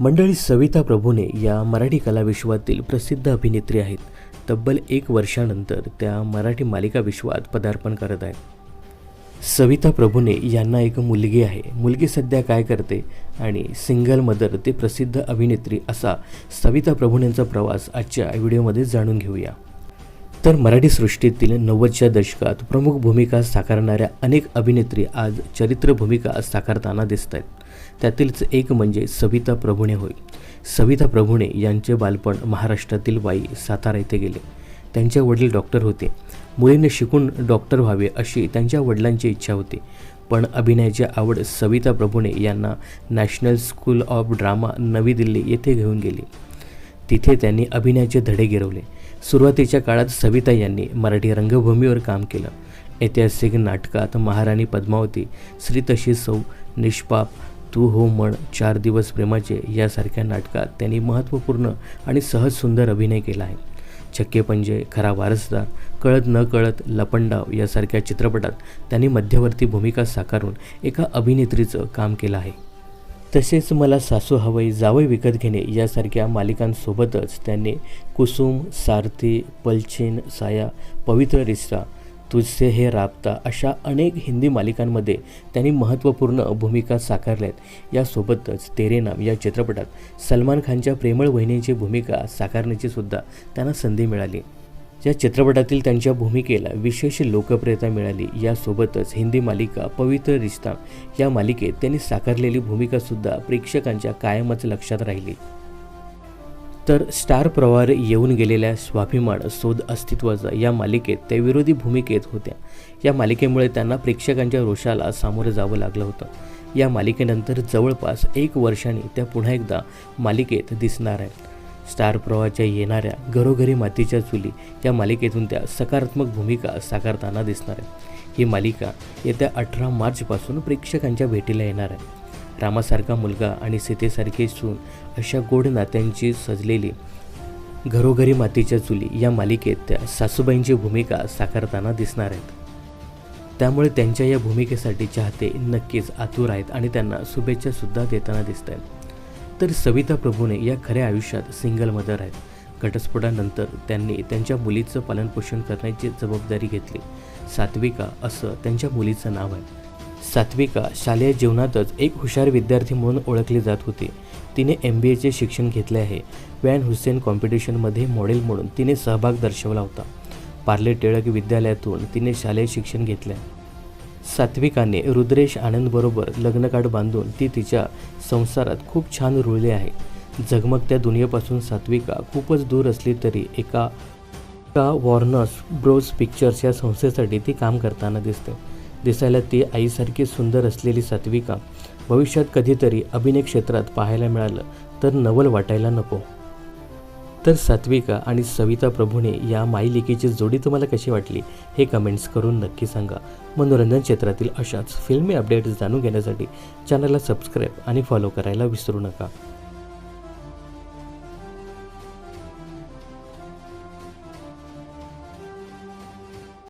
मंडळी सविता प्रभूने या मराठी कलाविश्वातील प्रसिद्ध अभिनेत्री आहेत. तब्बल एक वर्षानंतर त्या मराठी मालिका विश्वात पदार्पण करत आहेत. सविता प्रभूने यांना एक मुलगी आहे. मुलगी सध्या काय करते आणि सिंगल मदर ते प्रसिद्ध अभिनेत्री असा सविता प्रभूनेंचा प्रवास आजच्या व्हिडिओमध्ये जाणून घेऊया. तर मराठी सृष्टीतील नव्वदच्या दशकात प्रमुख भूमिका साकारणाऱ्या अनेक अभिनेत्री आज चरित्र भूमिका साकारताना दिसत आहेत त्यातीलच एक म्हणजे सविता प्रभुणे होय. सविता प्रभुणे यांचे बालपण महाराष्ट्रातील वाई सातारा येथे गेले. त्यांचे वडील डॉक्टर होते. मुलीने शिकून डॉक्टर व्हावे अशी त्यांच्या वडिलांची इच्छा होती. पण अभिनयाची आवड सविता प्रभुणे यांना नॅशनल स्कूल ऑफ ड्रामा नवी दिल्ली येथे घेऊन गेली. तिथे त्यांनी अभिनयाचे धडे गिरवले. सुरुवातीच्या काळात सविता यांनी मराठी रंगभूमीवर काम केलं. ऐतिहासिक नाटकात महाराणी पद्मावती श्री तशी सौ निष्पाप तू हो म्हण चार दिवस प्रेमाचे यासारख्या नाटकात त्यांनी महत्त्वपूर्ण आणि सहज सुंदर अभिनय केला आहे. छक्के पंजे खरा वारसदार कळत न कळत लपंडाव यासारख्या चित्रपटात त्यांनी मध्यवर्ती भूमिका साकारून एका अभिनेत्रीचं काम केलं आहे. तसेच मला सासू हवई जावई विकत घेणे यासारख्या मालिकांसोबतच त्यांनी कुसुम सारथी पलछिन साया पवित्र रिश्ता तुझसे हे राबता अशा अनेक हिंदी मालिकांमध्ये त्यांनी महत्त्वपूर्ण भूमिका साकारल्यात. यासोबतच तेरे नाम या चित्रपटात सलमान खानच्या प्रेमळ वहिनीची भूमिका साकारण्याची सुद्धा त्यांना संधी मिळाली. या चित्रपटातील त्यांच्या भूमिकेला विशेष लोकप्रियता मिळाली. यासोबतच हिंदी मालिका पवित्र रिश्ता या मालिकेत त्यांनी साकारलेली भूमिकासुद्धा प्रेक्षकांच्या कायमच लक्षात राहिली. तर स्टार प्रवार येऊन गेलेल्या स्वाभिमान शोध अस्तित्वाचा या मालिकेत त्या विरोधी भूमिकेत होत्या. या मालिकेमुळे त्यांना प्रेक्षकांच्या रोषाला सामोरं जावं लागलं होतं. या मालिकेनंतर जवळपास एक वर्षाने त्या पुन्हा एकदा मालिकेत दिसणार आहेत. स्टार प्रवाहाच्या येणाऱ्या घरोघरी मातीच्या चुली या मालिकेतून त्या सकारात्मक भूमिका साकारताना दिसणार आहेत. ही मालिका येत्या अठरा मार्चपासून प्रेक्षकांच्या भेटीला येणार आहे. रामासारखा मुलगा आणि सीतेसारखी सून अशा गोड नात्यांची सजलेली घरोघरी मातीच्या चुली या मालिकेत त्या सासूबाईंची भूमिका साकारताना दिसणार आहेत. त्यामुळे त्यांच्या या भूमिकेसाठी चाहते नक्कीच आतुर आहेत आणि त्यांना शुभेच्छासुद्धा देताना दिसत आहेत तर सविता प्रभूने या खऱ्या आयुष्यात सिंगल मदर आहेत. घटस्फोटानंतर त्यांनी त्यांच्या मुलीचं पालनपोषण करण्याची जबाबदारी घेतली. सात्विका असं त्यांच्या मुलीचं नाव आहे. सात्विका शालेय जीवनातच एक हुशार विद्यार्थी म्हणून ओळखली जात होती. तिने एम बी एचे शिक्षण घेतले आहे. वॅन हुसेन कॉम्पिटिशनमध्ये मॉडेल म्हणून तिने सहभाग दर्शवला होता. पार्ले टिळक विद्यालयातून तिने शालेय शिक्षण घेतले सात्विकाने रुद्रेश आनंदबरोबर लग्नकाठ बांधून ती तिच्या संसारात खूप छान रुळली आहे. जगमगत्या दुनियेपासून सात्विका खूपच दूर असली तरी एका का वॉर्नर्स ब्रोज पिक्चर्स या संस्थेसाठी ती काम करताना दिसते. दिसायला ती आईसारखी सुंदर असलेली सात्विका भविष्यात कधीतरी अभिनय क्षेत्रात पाहायला मिळालं तर नवल वाटायला नको. तर सात्विका आणि सविता प्रभूने या माईलिकेची जोडी तुम्हाला कशी वाटली हे कमेंट्स करून नक्की सांगा. मनोरंजन क्षेत्रातील अशाच फिल्मी अपडेट्स जाणून घेण्यासाठी चॅनलला सबस्क्राईब आणि फॉलो करायला विसरू नका.